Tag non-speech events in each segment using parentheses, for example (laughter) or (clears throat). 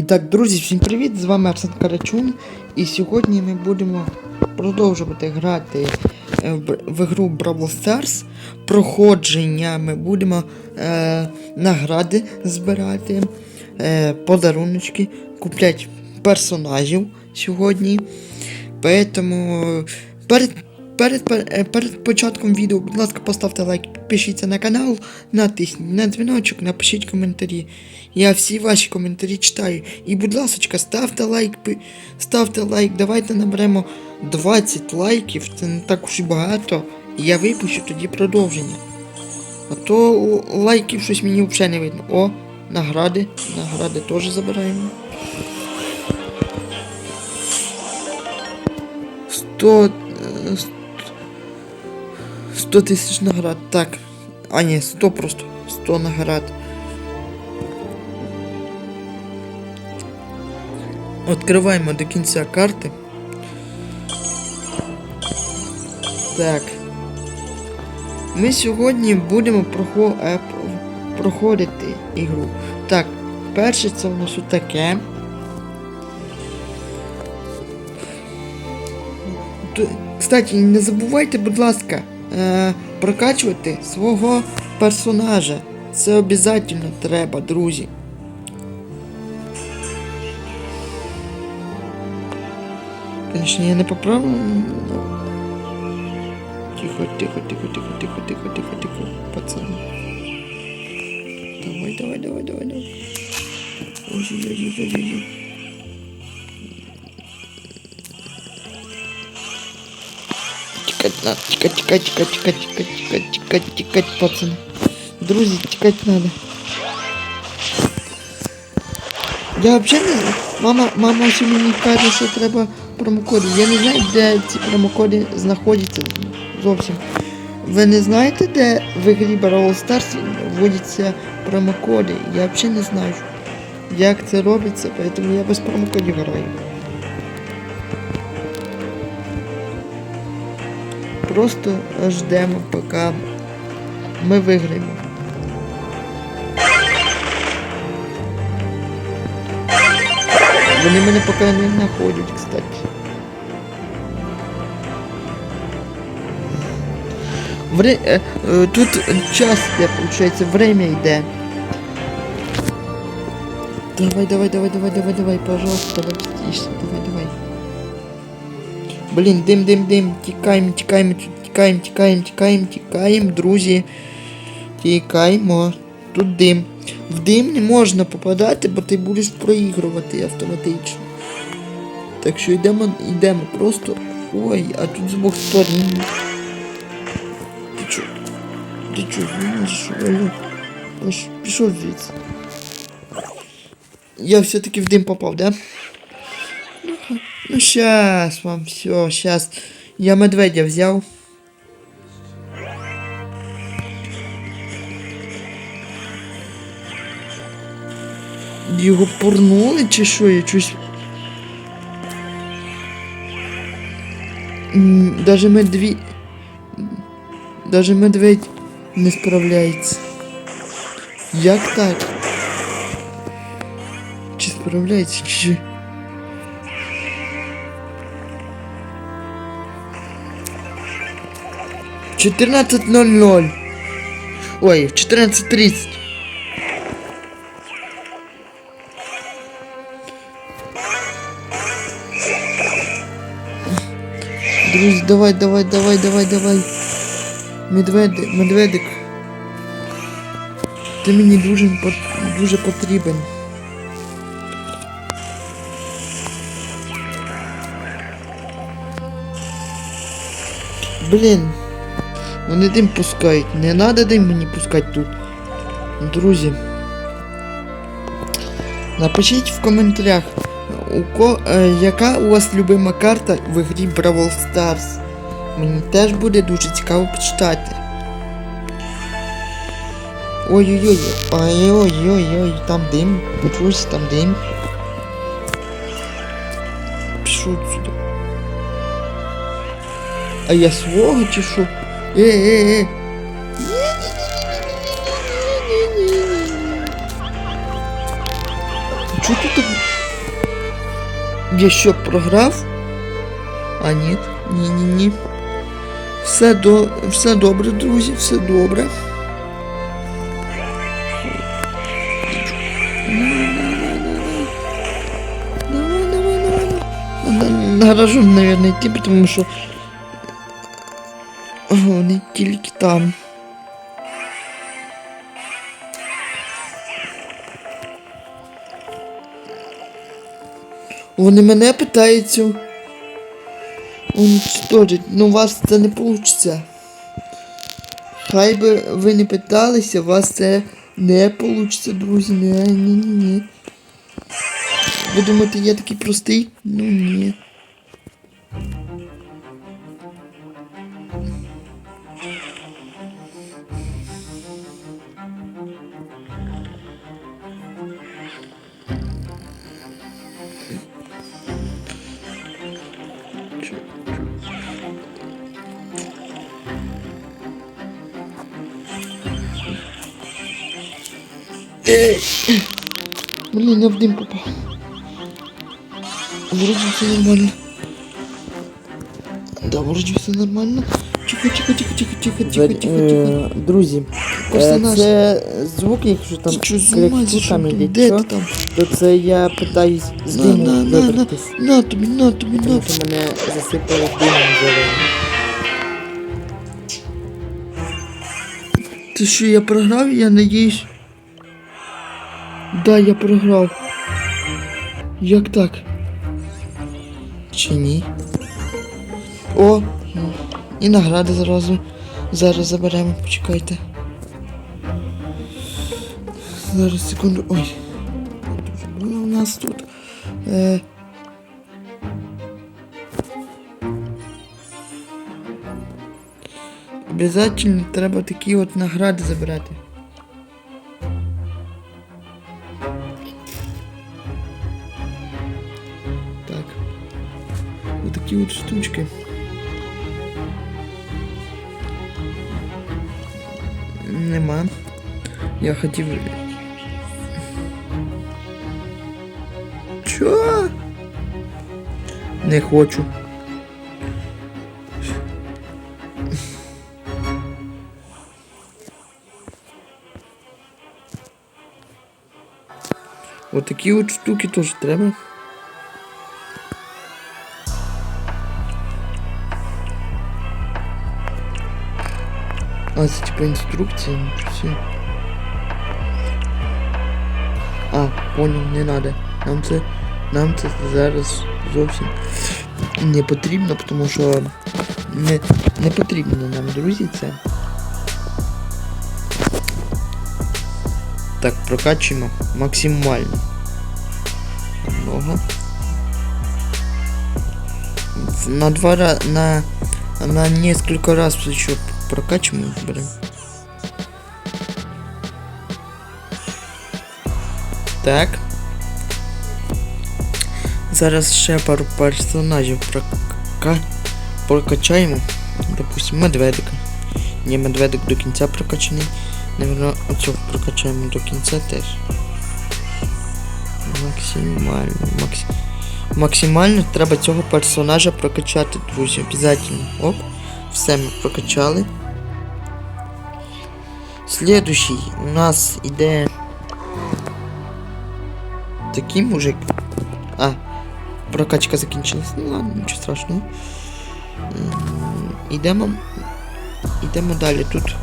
І так, друзі, всім привіт! З вами Арсен Карачун. І сьогодні ми будемо продовжувати грати е, в, гру Brawl Stars. Проходження ми будемо е, награди збирати, е, подаруночки, купляти персонажів сьогодні. Поэтому перед, перед, пер- перед початком відео, будь ласка, поставте лайк, підпишіться на канал, натисніть на дзвіночок, напишіть коментарі. Я всі ваші коментарі читаю. І, будь ласка, ставте лайк, ставте лайк, давайте наберемо 20 лайків, це не так уж і багато. І я випущу тоді продовження. А то лайків щось мені взагалі не видно. О, награди. Награди теж забираємо. 100... е, 100 тисяч наград. Так. А ні, 100 просто. 100 наград. Відкриваємо до кінця карти. Так. Ми сьогодні будемо е, про- проходити ігру. Так, перше це у нас таке. Т- Кстати, не забувайте, будь ласка, е, прокачувати свого персонажа. Це обов'язково треба, друзі. Конечно, я не поправив. Тихо, тихо, тихо, тихо, тихо, тихо, тихо, тихо, пацани. Давай, давай, давай, давай, давай. Ой-ой-ой-ой-ой. тікать надо. Тікать, тікать, тікать, тікать, тікать, тікать, тікать, тікать, пацани. Друзі, тікать надо. Я взагалі не знаю. Мама, мама ще мені каже, що треба промокоди. Я не знаю, де ці промокоди знаходяться зовсім. Ви не знаєте, де в ігрі Brawl Stars вводяться промокоди? Я взагалі не знаю, як це робиться, тому я без промокодів граю. Просто ждемо, поки ми виграємо. Вони мене поки не знаходять, кстати. Вре... е, е, Тут час йде, виходить, время йде. Давай, давай, давай, давай, давай, давай, пожалуйста, давай. Блін, дим, дим, дим, тікаємо, тікаємо, тікаємо, тікаємо, тікаємо, тікаємо, друзі. Тікаємо. Тут дим. В дим не можна попадати, бо ти будеш проігрувати автоматично. Так що йдемо, йдемо просто. Ой, а тут з двох сторін. Ти чо? Ти чо, пішов звідси. Я все-таки в дим попав, да? Ну, щас вам все, щас. Я медведя взяв. Його порнули чи що? Я. М, Даже медвідь. Даже медведь не справляється. Як так? Чи справляється, чи. Чотирнадцять ноль ноль. Ой, в чотирнадцять тридцять. Друзі, давай, давай, давай, давай, давай. Медведик, медведик. Ти мені дуже, пот- дуже потрібен. Блін. Вони дим пускають. Не треба дим мені пускати тут. Друзі. Напишіть в коментарях, у ко, е, яка у вас любима карта в грі Brawl Stars. Мені теж буде дуже цікаво почитати. Ой-ой-ой, ой-ой-ой-ой, там дим, почусь, там дим. Пішов сюди. А я свого чи що? Е, е, е. Чого тут? Я що, програв? А ні, ні, ні, ні. Все до... все добре, друзі, все добре. На гаражу, наверное, йти, потому що вони тільки там. Вони мене питаються. Уничтожить. Ну у вас це не вийде. Хай би ви не питалися, у вас це не вийде, друзі. Ні, ні, ні. Ви думаєте, я такий простий? Ну ні. Блин, я в дым попал. Вроде все нормально. Да, вроде все нормально. Тихо, тихо, тихо, тихо, тихо, тихо, тихо, тихо. е, Друзі, Просто е, це звук, якщо там Ти там іде, Де ти там? то це я питаюсь з На, диму на, на, на, вибратись. на тобі, на тобі, на Тому тобі. що мене засипало димом зеленим. Ти що, я програв? Я надіюсь. Да, я програв. Як так? Чи ні? О! І награди зразу. Зараз заберемо, почекайте. Зараз секунду. Ой. Було у нас тут. Е... Обязательно треба такі от награди забирати. Такі от штучки. Нема. Я хотів. Чо? Не хочу. Вот такі от штуки теж треба. А, це типа інструкція, нічого себе. А, понял, не надо. Нам це. Нам це зараз зовсім не потрібно, тому що не, не потрібно нам, друзі, це. Так, прокачуємо максимально. Много. На два раза, на, на несколько раз еще прокачиваем, блин. Так. Зараз ще пару персонажів прока... прокачаємо. Допустим, медведика. Ні, медведик до кінця прокачаний. Наверно, оцю прокачаємо до кінця теж. Максимально. Макс... Максимально треба цього персонажа прокачати, друзі. Обязательно. Оп. Все ми прокачали. Следующий у нас іде. Такий мужик. А, прокачка закінчилась. Ну ладно, нічого страшного. Ідемо. Ідемо далі. Тут.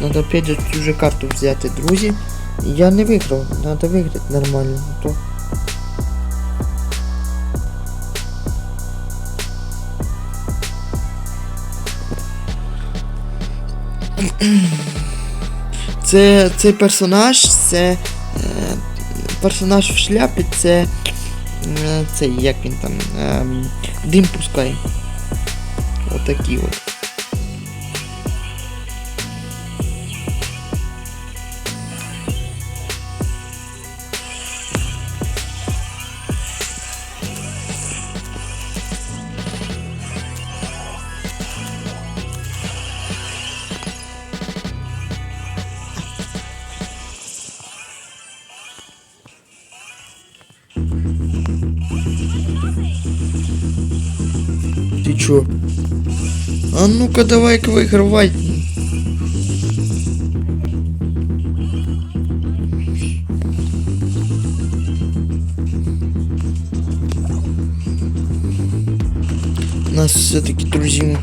Надо опять цю же карту взяти, друзі. Я не виграв, надо виграти нормально. а То... (clears throat) Це цей персонаж, це е, персонаж в шляпі, це. Е, цей, як він там. Е, дим пускає. Отакі от. Що? А ну-ка давай-ка вигравай. Нас все-таки друзі.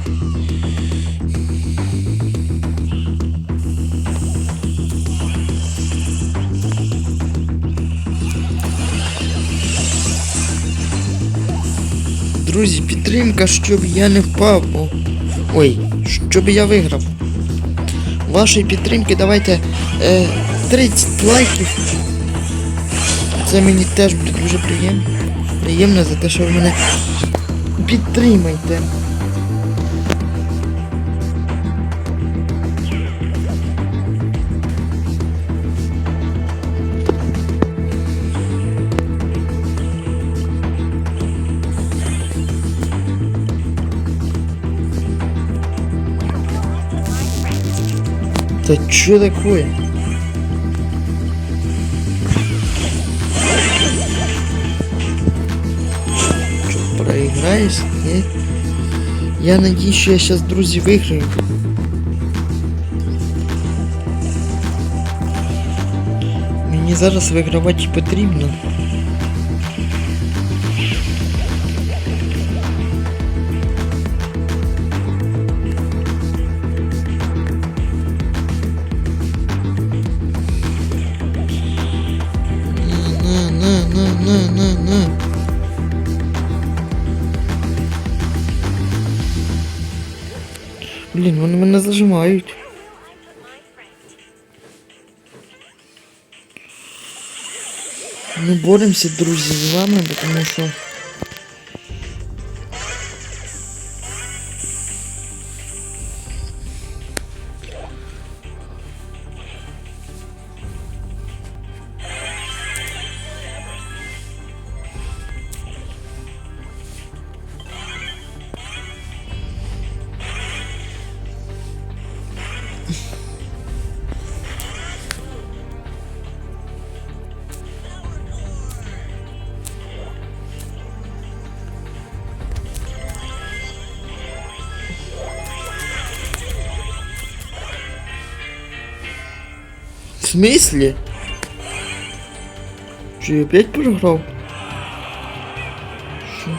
Друзі, підтримка, щоб я не впав. Ой, щоб я виграв. Вашої підтримки давайте е, 30 лайків. Це мені теж буде дуже приємно. Приємно за те, що ви мене підтримаєте. Да чё такое? Чё, проиграешь? Нет? Я надеюсь, що я сейчас, друзі, виграю. Мені зараз вигравати потрібно. Ми боремося, друзі, з вами, тому що. В смысле? Что, я опять програв? Що?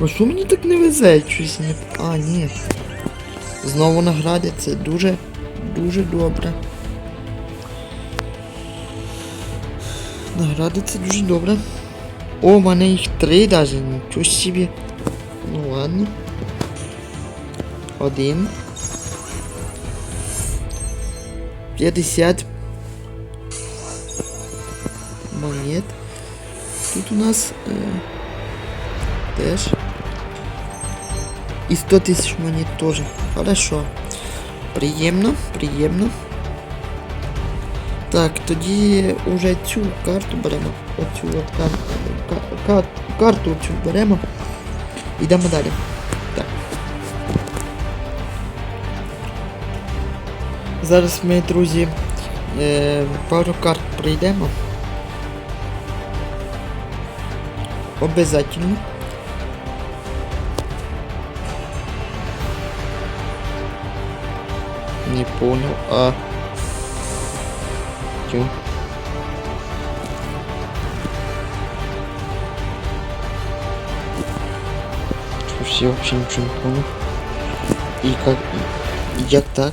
А що мені так не везе? Щось не... А, ні. Знову награди, це дуже, дуже добре. Награди це дуже добре. О, в мене їх три даже, нічого собі. Ну ладно. Один. 50 монет. Тут у нас е, теж. І 100 тисяч монет теж. Хорошо. Приємно, приємно. Так, тоді уже цю карту беремо. Оцю от карту, ка- ка- карту цю беремо. Йдемо далі. Зараз ми, друзі, е, пару карт пройдемо. Обязательно. Не понял, а... Чё? Что, я вообще ничего не понял. И как... Як так?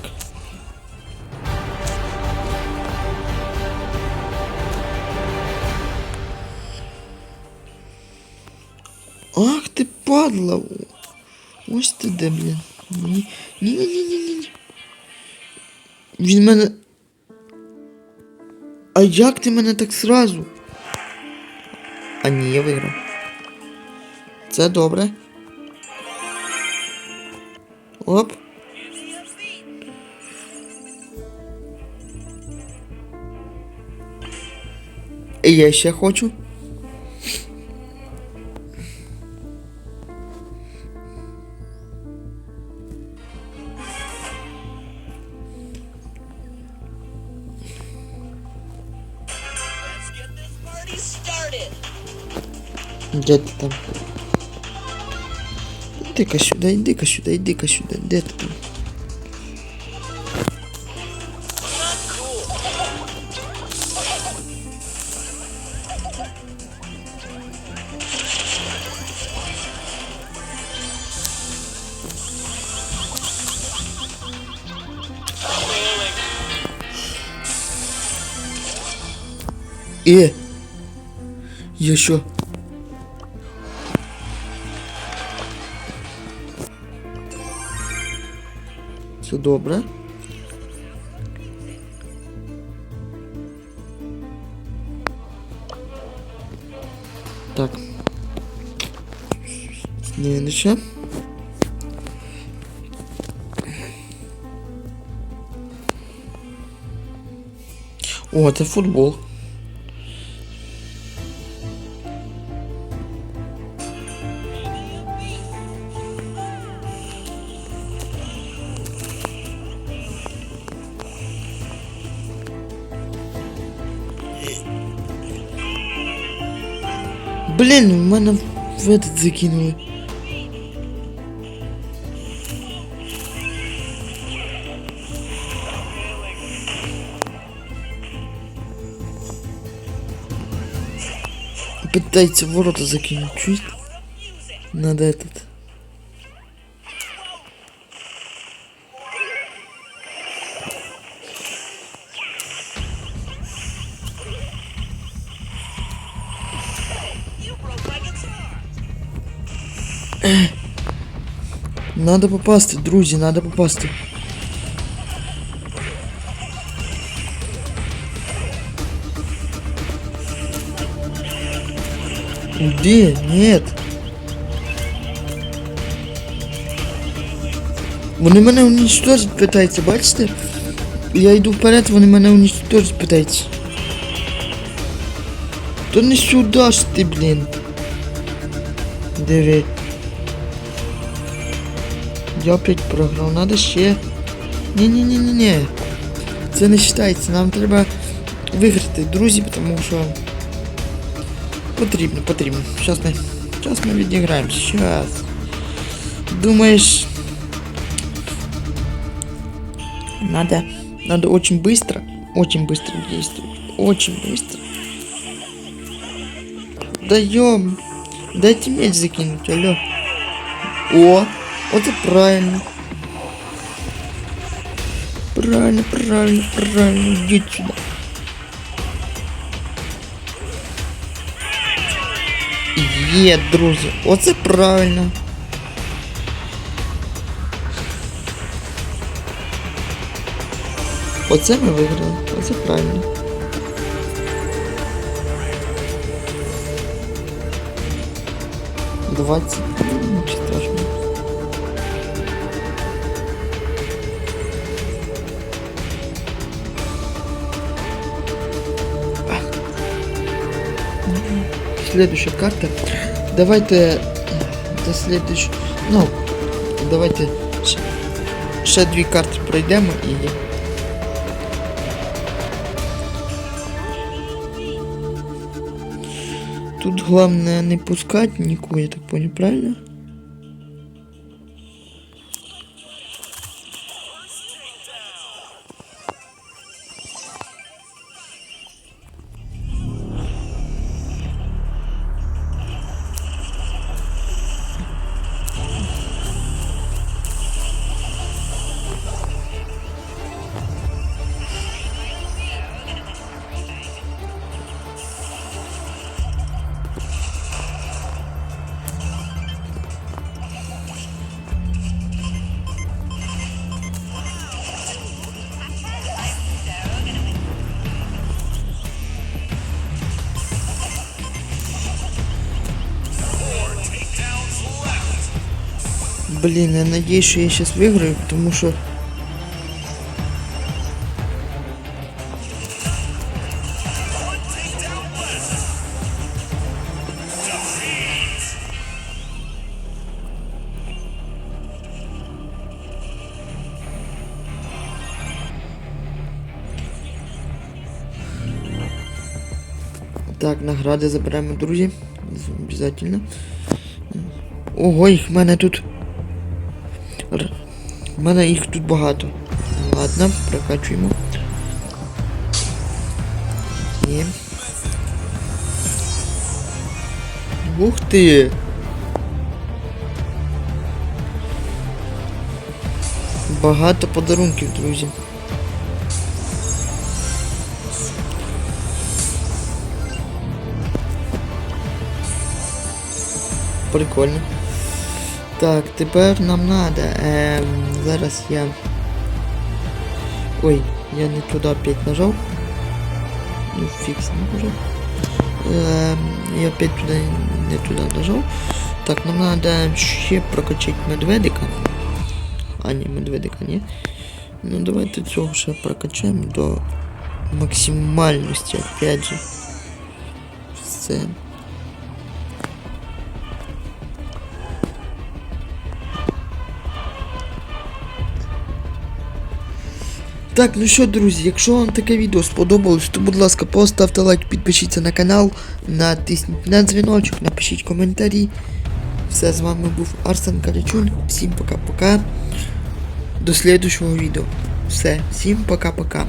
Падла! Ось ти де, блін. Ні, ні, ні, ні, ні, ні. Він мене. А як ти мене так сразу? А ні, я виграв. Це добре. Оп. Я ще хочу. Started. Де ти там? Іди-ка сюди, іди-ка сюди, іди-ка сюди. Де ти там? Е! Я Все добре. Так. Следующее. О, це футбол. Блін, в в этот закинули. Пытается ворота закинуть, чуть. Надо этот. Надо попасти, друзі, надо попасти. Де? Нет. Вони мене уничтожить питаються, бачите? Я йду вперед, вони мене уничтожить питаються. То не сюди ж ти, блін. Диви. Я опять програв, надо ще. Ні-ні-ні-ні-ні. Це не вважається, нам треба виграти, друзі, тому що потрібно, потрібно. Зараз ми. Зараз ми відіграємо. Зараз. Думаєш. Надо. Надо очень быстро. Очень быстро действовать. Очень быстро. Даем. Дайте меч закинуть, алло. О, вот и правильно. Правильно, правильно, правильно. Иди сюда. Є, друзі, оце правильно. Оце ми виграли, оце правильно. Двадцять, ну, нічого страшного. Следующая карта. Давайте до следующей. Ну, давайте ще, дві карти пройдемо і. Тут главное не пускать никого, я так понял, правильно? Блин, я надеюсь, что я сейчас выиграю, потому что... Так, награди заберемо, друзі. Обязательно. Ого, їх в мене тут У мене їх тут багато. Ладно, прокачуємо. Є. Ух ти! Багато подарунків, друзі. Прикольно. Так, тепер нам надо. Ем, зараз я. Ой, я не туди опять нажав. Ну, фікс не уже. Ем, я опять туди не туди нажав. Так, нам надо ще прокачати медведика. А, ні, медведика, ні. Ну давайте цього ще прокачаємо до максимальності, опять же. Все. Так, ну що, друзі, якщо вам таке відео сподобалось, то будь ласка, поставте лайк, підпишіться на канал, натисніть на дзвіночок, напишіть коментарі. Все, з вами був Арсен Калячун. Всім пока-пока. До слідчого відео. Все, всім пока-пока.